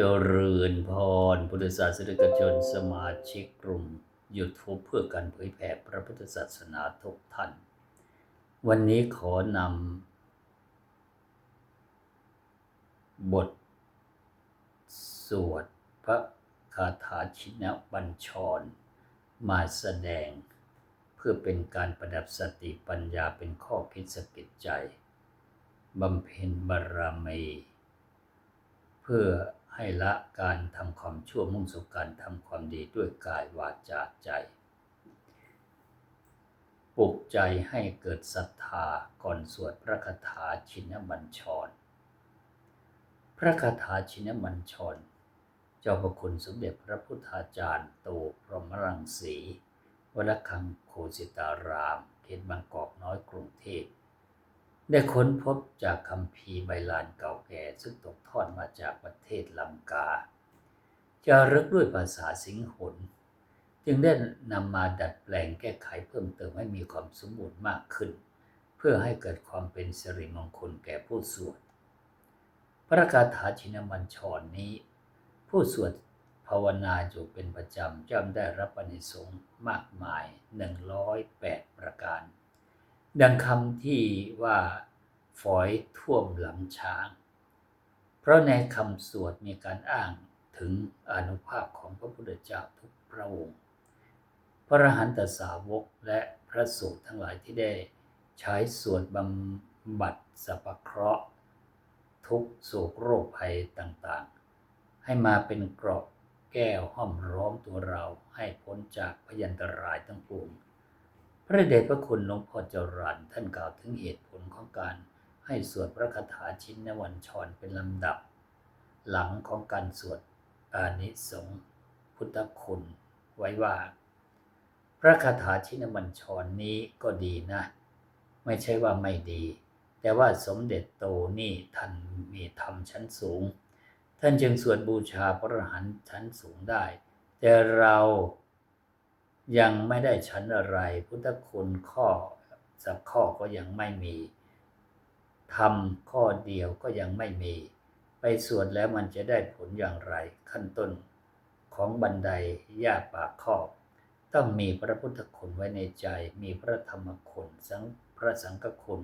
เจริญพรพุทธศาสนิกชนสมาชิกกลุ่ม YouTube เพื่อการเผยแผ่พระพุทธศาสนาทุกท่าน วันนี้ขอนำบท สวดพระคาถาชินบัญชร มาแสดง เพื่อเป็นการประดับสติปัญญาเป็นข้อคิดสะกิดใจบำเพ็ญบารมี เพื่อ ให้ละการทำความชั่วมุ่งสู่การทำความดีด้วยกายวาจาใจ ปลุกใจให้เกิดศรัทธาก่อนสวดพระคาถาชินบัญชร พระคาถาชินบัญชร เจ้าพระคุณสมเด็จพระพุทธาจารย์โตพรหมรังสีวรคังโคสิตาราม เขตบางกอกน้อยกรุงเทพ ได้ค้นพบจากคำพีใบลานเก่าแก่ซึ่งตกทอดมาจากประเทศลังกา จะรึกด้วยภาษาสิงหนจึงได้นำมาดัดแปลงแก้ไขเพิ่มเติมให้มีความสมบูรณ์มากขึ้น เพื่อให้เกิดความเป็นสิริมงคลแก่ผู้สวด พระคาถาชินบัญชรนี้ ผู้สวดภาวนาอยู่เป็นประจำย่อมได้รับอานิสงส์มากมาย 108 ประการ ดังคำที่ว่า ฝอยท่วมหลังช้าง เพราะในคำสวดมีการอ้างถึงอนุภาพของพระพุทธเจ้าทุกพระองค์ พระรหันตสาวกและพระสูตรทั้งหลายที่ได้ใช้สวดบำบัดสัพเคราะห์ ทุกโศกโรคภัยต่างๆ ให้มาเป็นเกราะแก้วห้อมร้อมตัวเราให้พ้นจากพยันตรายทั้งปวง พระเดชพระคุณหลวงพ่อจรันท่านกล่าวถึงเหตุผลของการ ให้สวดพระคาถาชินวันชรเป็นลำดับ หลังของการสวดอานิสงส์พุทธคุณไว้ว่า พระคาถาชินบัญชรนี้ก็ดีนะ ไม่ใช่ว่าไม่ดี แต่ว่าสมเด็จโตนี่ท่านมีธรรมชั้นสูง ท่านจึงสวดบูชาพระอรหันต์ชั้นสูงได้ แต่เรายังไม่ได้ชั้นอะไร พุทธคุณข้อสักข้อก็ยังไม่มี ทำข้อเดียวก็ยังไม่มี ไปสวดแล้วมันจะได้ผลอย่างไร ขั้นต้นของบันไดย่าปากข้อต้องมีพระพุทธคุณไว้ในใจ มีพระธรรมคุณสังพระสังฆคุณ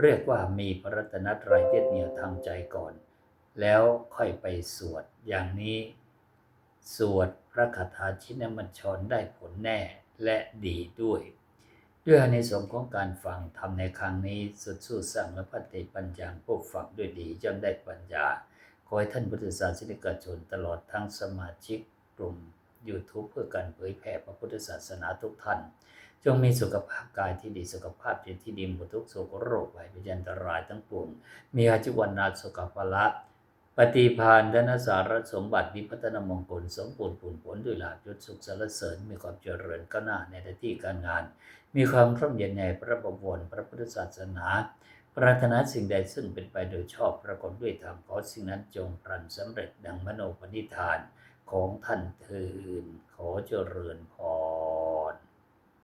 เรียกว่ามีพระรัตนตรัยยึดเหนียวทางใจก่อน แล้วค่อยไปสวดอย่างนี้ สวดพระคาถาชินมัญชรได้ผลแน่และดีด้วย ด้วยในสงส์ของการฟังทำในครั้งนี้สุดสู้สั่งและปฏิปัญญาผู้ฟังด้วยดีย่อมได้ปัญญา ขอให้ท่านพุทธศาสนิกชนตลอดทั้งสมาชิกกลุ่ม YouTube เพื่อการเผยแผ่พระพุทธศาสนาทุกท่าน จงมีสุขภาพกายที่ดีสุขภาพจิตที่ดีหมดทุกโศกโรคภัยพยันตรายทั้งปวงมีอาชีวันนาสุขภาละ ปฏิพานธนสารสมบัติวิพัฒนมงคลสมบูรณ์ผลผลด้วยลาภยศสุขสารเสริญ มีความเจริญก้าวหน้าในหน้าที่การงาน มีความร่มเย็นในพระบวรพระพุทธศาสนา ปรารถนาสิ่งใดซึ่งเป็นไปโดยชอบประกอบด้วยธรรมขอสิ่งนั้นจงพรันสำเร็จดังมโนปณิธานของท่านเทินขอเจริญพร